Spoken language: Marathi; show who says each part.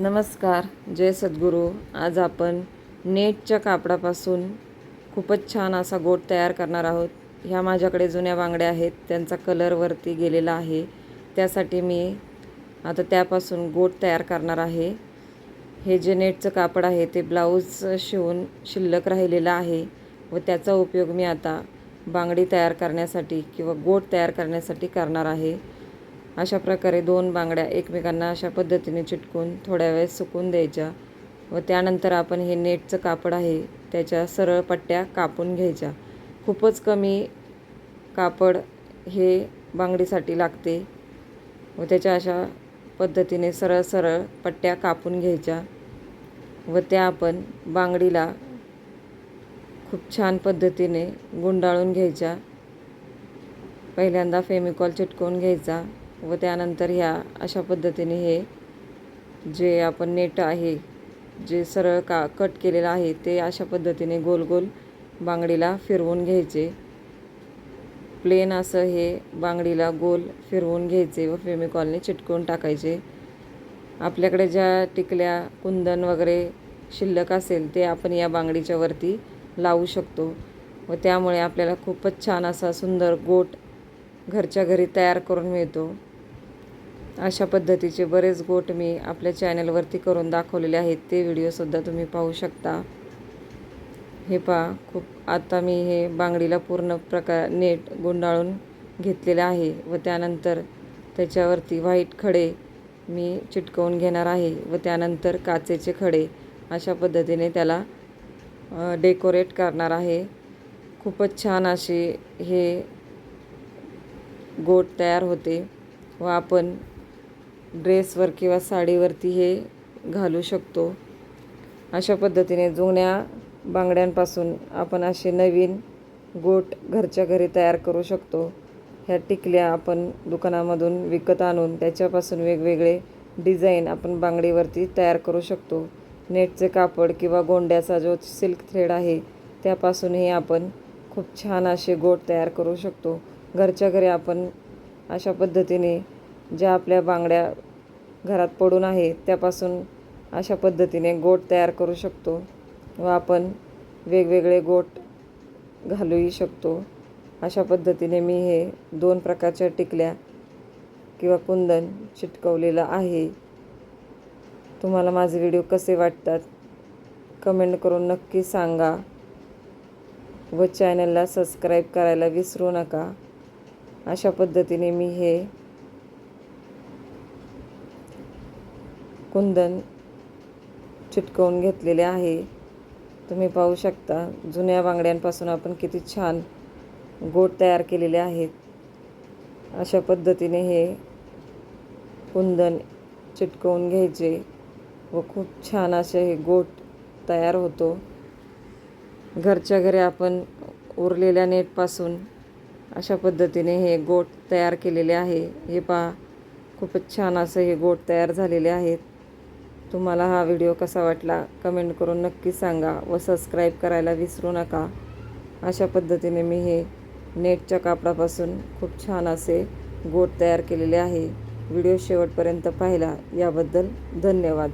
Speaker 1: नमस्कार जय सद्गुरू. आज आपण नेटच्या कापडापासून खूपच छान असा गोट तयार करणार आहोत. ह्या माझ्याकडे जुन्या बांगड्या आहेत त्यांचा कलरवरती गेलेला आहे. त्यासाठी मी आता त्यापासून गोट तयार करणार आहे. हे जे नेटचं कापड आहे ते ब्लाऊज शिवून शिल्लक राहिलेलं आहे व त्याचा उपयोग मी आता बांगडी तयार करण्यासाठी किंवा गोट तयार करण्यासाठी करणार आहे. अशा प्रकारे दोन बांगड्या एकमेकांना अशा पद्धतीने चिटकून थोड्या वेळ सुकून द्यायच्या व त्यानंतर आपण हे नेटचं कापड आहे त्याच्या सरळ पट्ट्या कापून घ्यायच्या. खूपच कमी कापड हे बांगडीसाठी लागते व त्याच्या अशा पद्धतीने सरळ सरळ पट्ट्या कापून घ्यायच्या व त्या आपण बांगडीला खूप छान पद्धतीने गुंडाळून घ्यायच्या. पहिल्यांदा फेमिकॉल चिटकवून घ्यायचा. व त्यानंतर ह्या अशा पद्धतीने हे जे आपण नेट आहे जे सरळ का कट केलेलं आहे ते अशा पद्धतीने गोल गोल बांगडीला फिरवून घ्यायचे. प्लेन असं हे बांगडीला गोल फिरवून घ्यायचे व फेमिकॉलने चिटकवून टाकायचे. आपल्याकडे ज्या टिकल्या कुंदन वगैरे शिल्लक असेल ते आपण या बांगडीच्या वरती लावू शकतो. व त्यामुळे आपल्याला खूपच छान असा सुंदर गोट घरच्या घरी तयार करून मिळतो. अशा पद्धतीचे बरेच गोट मी आपल्या चॅनलवरती करून दाखवलेले आहेत. ते व्हिडिओसुद्धा तुम्ही पाहू शकता. हे पहा खूप आता मी हे बांगडीला पूर्ण प्रकार नेट गुंडाळून घेतलेलं आहे व त्यानंतर त्याच्यावरती व्हाईट खडे मी चिटकवून घेणार आहे व त्यानंतर काचेचे खडे अशा पद्धतीने त्याला डेकोरेट करणार आहे. खूपच छान असे हे गोट तयार होते व आपण ड्रेसवर किंवा साडीवरती हे घालू शकतो. अशा पद्धतीने जुन्या बांगड्यांपासून आपण असे नवीन गोट घरच्या घरी तयार करू शकतो. ह्या टिकल्या आपण दुकानामधून विकत आणून त्याच्यापासून वेगवेगळे डिझाईन आपण बांगडीवरती तयार करू शकतो. नेटचे कापड किंवा गोंड्याचा जो सिल्क थ्रेड आहे त्यापासूनही आपण खूप छान असे गोट तयार करू शकतो. घरच्या घरी आपण अशा पद्धतीने ज्या आपल्या बांगड्या घरात पडून आहे त्यापासून अशा पद्धतीने गोट तयार करू शकतो व आपण वेगवेगळे गोट घालूही शकतो. अशा पद्धतीने मी हे दोन प्रकारच्या टिकल्या किंवा कुंदन चिटकवलेलं आहे. तुम्हाला माझे व्हिडिओ कसे वाटतात? कमेंट करून नक्की सांगा व चॅनलला सबस्क्राईब करायला विसरू नका. अशा पद्धतीने मी हे कुंदन चिटकवून घेतलेले आहे. तुम्ही पाहू शकता जुन्या बांगड्यांपासून आपण किती छान गोट तयार केलेले आहेत. अशा पद्धतीने हे कुंदन चिटकवून घ्यायचे व खूप छान असे हे गोट तयार होतो. घरच्या घरी आपण उरलेल्या नेटपासून अशा पद्धतीने हे गोट तयार केलेले आहे. हे पहा खूपच छान असं हे गोट तयार झालेले आहेत. तुम्हाला हा व्हिडिओ कसा वाटला कमेंट करून नक्की सांगा व सबस्क्राईब करायला विसरू नका. अशा पद्धतीने मी हे नेटच्या कापडापासून खूप छान असे गोट तयार केलेले आहे. व्हिडिओ शेवटपर्यंत पाहिला. याबद्दल धन्यवाद.